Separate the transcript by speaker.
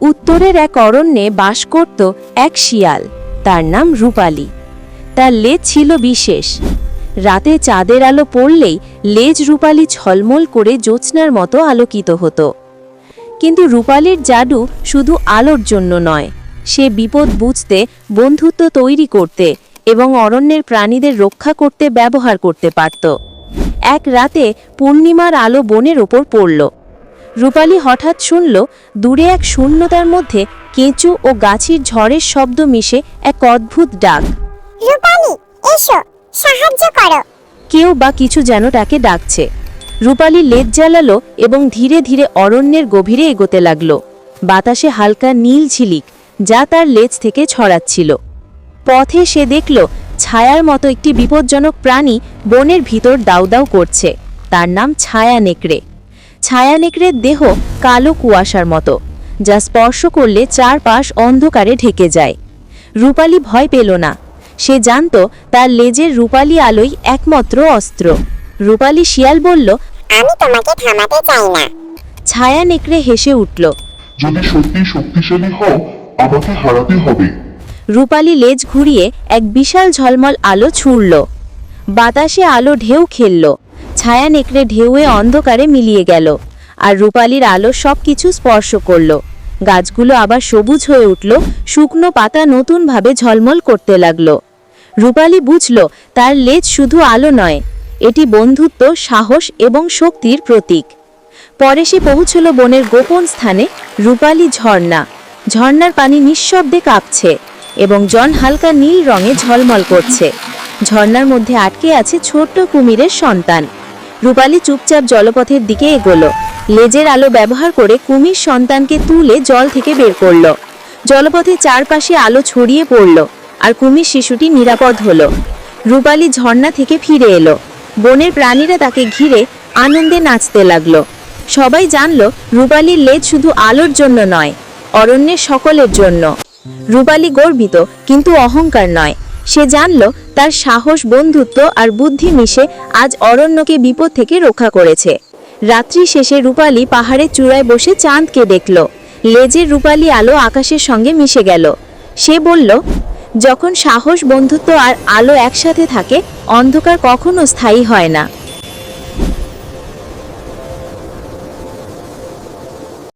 Speaker 1: উত্তরের এক অরণ্যে বাস করত এক শিয়াল, তার নাম রূপালী। তার লেজ ছিল বিশেষ। রাতে চাঁদের আলো পড়লেই লেজ রূপালী ছলমল করে জ্যোৎস্নার মতো আলোকিত হতো। কিন্তু রূপালীর জাদু শুধু আলোর জন্য নয়, সে বিপদ বুঝতে, বন্ধুত্ব তৈরি করতে এবং অরণ্যের প্রাণীদের রক্ষা করতে ব্যবহার করতে পারত। এক রাতে পূর্ণিমার আলো বনের ওপর পড়ল। রূপালী হঠাৎ শুনল দূরে এক শূন্যতার মধ্যে কেঁচু ও গাছির ঝড়ের শব্দ মিশে এক অদ্ভুত ডাক।
Speaker 2: রূপালী এসো সাহায্য করো।
Speaker 1: কেউ বা কিছু যেন তাকে ডাকছে। রূপালী লেজ জ্বালালো এবং ধীরে ধীরে অরণ্যের গভীরে এগোতে লাগল। বাতাসে হালকা নীল ঝিলিক যা তার লেজ থেকে ছড়াচ্ছিল। পথে সে দেখল ছায়ার মতো একটি বিপজ্জনক প্রাণী বনের ভিতর দাউদাউ করছে। তার নাম ছায়া নেকড়ে ছায়া নেকড়ের দেহ কালো কুয়াশার মতো যা স্পর্শ করলে চারপাশ অন্ধকারে ঢেকে যায়। রূপালি ভয় পেল না। সে জানত তার লেজের রূপালী আলোই একমাত্র অস্ত্র। রূপালী শিয়াল বলল
Speaker 2: আমি তোমাকে থামাতে চাই না।
Speaker 1: ছায়া নেকড়ে হেসে উঠল
Speaker 3: যদি সত্যি শক্তিশালী হও আমাকে হারাতে হবে।
Speaker 1: রূপালী লেজ ঘুরিয়ে এক বিশাল ঝলমল আলো ছুড়ল। বাতাসে আলো ঢেউ খেলল। ছায়া নেকড়ে ঢেউয়ে অন্ধকারে মিলিয়ে গেল, আর রূপালির আলো সব কিছু স্পর্শ করল। গাছগুলো আবার সবুজ হয়ে উঠল, শুকনো পাতা নতুনভাবে ঝলমল করতে লাগল। রূপালি বুঝল, তার লেজ শুধু আলো নয়, এটি বন্ধুত্ব, সাহস এবং শক্তির প্রতীক। পরে সে পৌঁছল বনের গোপন স্থানে, রূপালি ঝর্ণা। ঝর্ণার পানি নিঃশব্দে কাঁপছে এবং জন হালকা নীল রঙে ঝলমল করছে। ঝর্ণার মধ্যে আটকে আছে ছোট্ট কুমিরের সন্তান। রূপালী চুপচাপ জলপথের দিকে এগোলো। লেজের আলো ব্যবহার করে কুমির সন্তানকে তুলে জল থেকে বের করল। জলপথে চারপাশে আলো ছড়িয়ে পড়ল আর কুমির শিশুটি নিরাপদ হলো। রূপালী ঝর্ণা থেকে ফিরে এলো। বনের প্রাণীরা তাকে ঘিরে আনন্দে নাচতে লাগল। সবাই জানল রূপালীর লেজ শুধু আলোর জন্য নয়, অরণ্যের সকলের জন্য। রূপালী গর্বিত, কিন্তু অহংকার নয়। সে জানল তার সাহস, বন্ধুত্ব আর বুদ্ধি মিশে আজ অরণ্যকে বিপদ থেকে রক্ষা করেছে। রাত্রি শেষে রূপালী পাহাড়ের চূড়ায় বসে চাঁদকে দেখল। লেজের রূপালী আলো আকাশের সঙ্গে মিশে গেল। সে বলল, যখন সাহস, বন্ধুত্ব আর আলো একসাথে থাকে, অন্ধকার কখনো স্থায়ী হয় না।